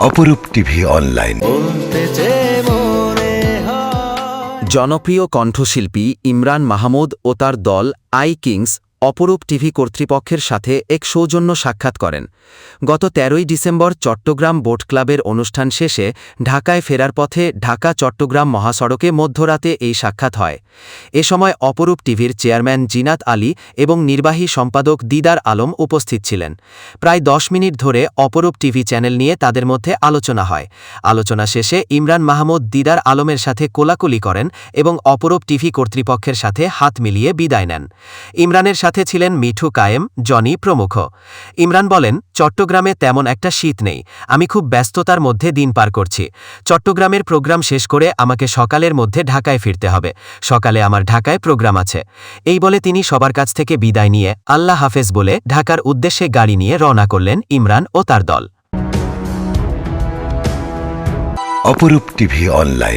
অপরূপ TV online. জনপ্রিয় কণ্ঠশিল্পী ইমরান মাহমুদ ও তার দল আই কিংস অপরূপ টিভি কর্তৃপক্ষের সাথে এক সৌজন্য সাক্ষাৎ করেন। গত তেরোই ডিসেম্বর চট্টগ্রাম বোট ক্লাবের অনুষ্ঠান শেষে ঢাকায় ফেরার পথে ঢাকা চট্টগ্রাম মহাসড়কে মধ্যরাতে এই সাক্ষাৎ হয়। এ সময় অপরূপ টিভির চেয়ারম্যান জিনাত আলী এবং নির্বাহী সম্পাদক দিদার আলম উপস্থিত ছিলেন। প্রায় দশ মিনিট ধরে অপরূপ টিভি চ্যানেল নিয়ে তাদের মধ্যে আলোচনা হয়। আলোচনা শেষে ইমরান মাহমুদ দিদার আলমের সাথে কোলাকুলি করেন এবং অপরূপ টিভি কর্তৃপক্ষের সাথে হাত মিলিয়ে বিদায় নেন। ইমরানের সাথে ছিলেন মিঠু কায়েম, জনি প্রমুখ। ইমরান বলেন, চট্টগ্রামে তেমন একটা শীত নেই। আমি খুব ব্যস্ততার মধ্যে দিন পার করছি। চট্টগ্রামের প্রোগ্রাম শেষ করে আমাকে সকালের মধ্যে ঢাকায় ফিরতে হবে। সকালে আমার ঢাকায় প্রোগ্রাম আছে। এই বলে তিনি সবার কাছ থেকে বিদায় নিয়ে আল্লাহ হাফেজ বলে ঢাকার উদ্দেশ্যে গাড়ি নিয়ে রওনা করলেন ইমরান ও তার দল। অপরূপ টিভি অনলাইন।